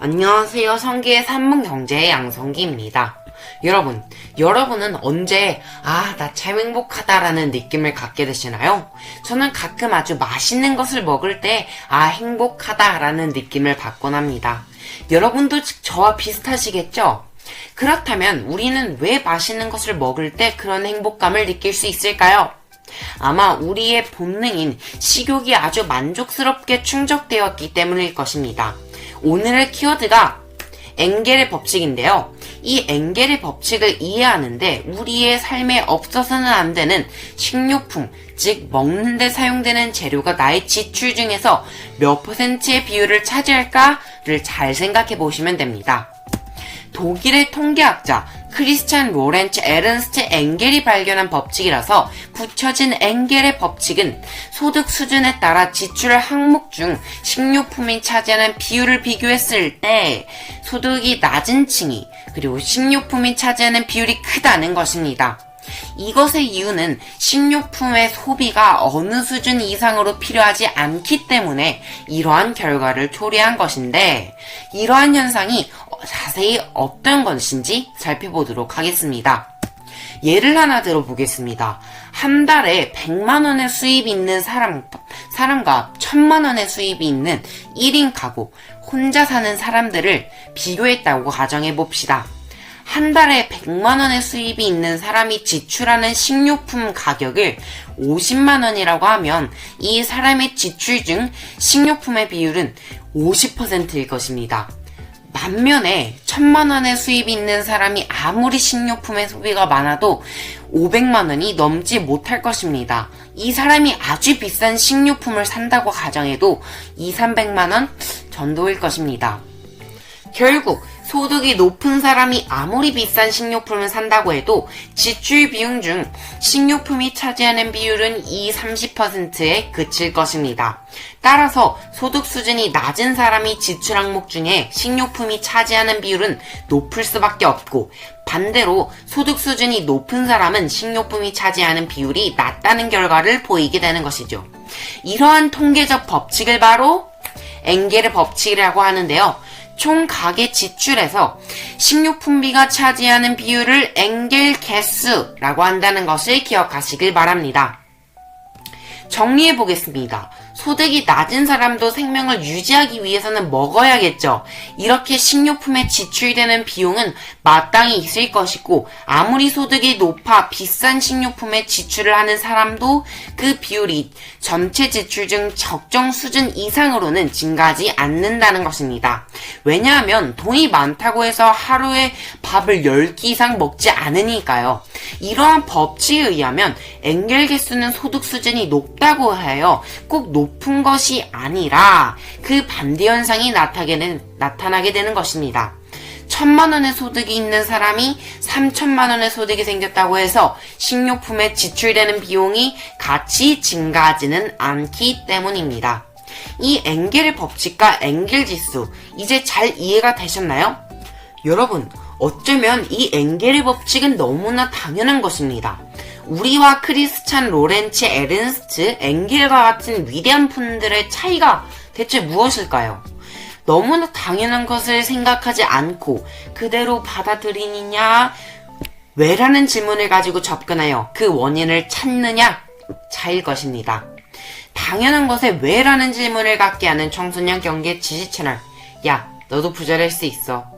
안녕하세요. 성기의 산문경제의 양성기입니다. 여러분, 여러분은 언제, 아, 나 참 행복하다라는 느낌을 갖게 되시나요? 저는 가끔 아주 맛있는 것을 먹을 때, 아, 행복하다라는 느낌을 받곤 합니다. 여러분도 저와 비슷하시겠죠? 그렇다면 우리는 왜 맛있는 것을 먹을 때 그런 행복감을 느낄 수 있을까요? 아마 우리의 본능인 식욕이 아주 만족스럽게 충족되었기 때문일 것입니다. 오늘의 키워드가 엥겔의 법칙인데요. 이 엥겔의 법칙을 이해하는데 우리의 삶에 없어서는 안 되는 식료품, 즉 먹는데 사용되는 재료가 나의 지출 중에서 몇 퍼센트의 비율을 차지할까를 잘 생각해 보시면 됩니다. 독일의 통계학자 크리스찬 로렌츠 에른스트 엥겔이 발견한 법칙이라서 붙여진 엥겔의 법칙은 소득 수준에 따라 지출 항목 중 식료품이 차지하는 비율을 비교했을 때 소득이 낮은 층이 그리고 식료품이 차지하는 비율이 크다는 것입니다. 이것의 이유는 식료품의 소비가 어느 수준 이상으로 필요하지 않기 때문에 이러한 결과를 초래한 것인데 이러한 현상이 자세히 어떤 것인지 살펴보도록 하겠습니다. 예를 하나 들어보겠습니다. 한 달에 100만원의 수입이 있는 사람, 사람과 1000만원의 수입이 있는 1인 가구, 혼자 사는 사람들을 비교했다고 가정해 봅시다. 한 달에 100만원의 수입이 있는 사람이 지출하는 식료품 가격을 50만원이라고 하면 이 사람의 지출 중 식료품의 비율은 50%일 것입니다. 반면에 천만 원의 수입이 있는 사람이 아무리 식료품의 소비가 많아도 500만 원이 넘지 못할 것입니다. 이 사람이 아주 비싼 식료품을 산다고 가정해도 2, 300만 원 정도일 것입니다. 결국 소득이 높은 사람이 아무리 비싼 식료품을 산다고 해도 지출 비용 중 식료품이 차지하는 비율은 2, 30%에 그칠 것입니다. 따라서 소득 수준이 낮은 사람이 지출 항목 중에 식료품이 차지하는 비율은 높을 수밖에 없고 반대로 소득 수준이 높은 사람은 식료품이 차지하는 비율이 낮다는 결과를 보이게 되는 것이죠. 이러한 통계적 법칙을 바로 엥겔의 법칙이라고 하는데요. 총 가계 지출에서 식료품비가 차지하는 비율을 엥겔 개수라고 한다는 것을 기억하시길 바랍니다. 정리해 보겠습니다. 소득이 낮은 사람도 생명을 유지하기 위해서는 먹어야겠죠. 이렇게 식료품에 지출되는 비용은 마땅히 있을 것이고, 아무리 소득이 높아 비싼 식료품에 지출을 하는 사람도 그 비율이 전체 지출 중 적정 수준 이상으로는 증가하지 않는다는 것입니다. 왜냐하면 돈이 많다고 해서 하루에 밥을 10끼 이상 먹지 않으니까요. 이러한 법칙에 의하면 엥겔 개수는 소득 수준이 높다고 하여 꼭 높은 것이 아니라 그 반대 현상이 나타나게 되는, 것입니다. 천만 원의 소득이 있는 사람이 3천만 원의 소득이 생겼다고 해서 식료품에 지출되는 비용이 같이 증가하지는 않기 때문입니다. 이 엥겔의 법칙과 엥겔 지수 이제 잘 이해가 되셨나요? 여러분, 어쩌면 이 엥겔의 법칙은 너무나 당연한 것입니다. 우리와 크리스찬 로렌츠 에른스트 엥겔과 같은 위대한 분들의 차이가 대체 무엇일까요? 너무나 당연한 것을 생각하지 않고 그대로 받아들이느냐, 왜라는 질문을 가지고 접근하여 그 원인을 찾느냐, 차일 것입니다. 당연한 것에 왜라는 질문을 갖게 하는 청소년 경계 지지 채널. 야, 너도 부자될 수 있어.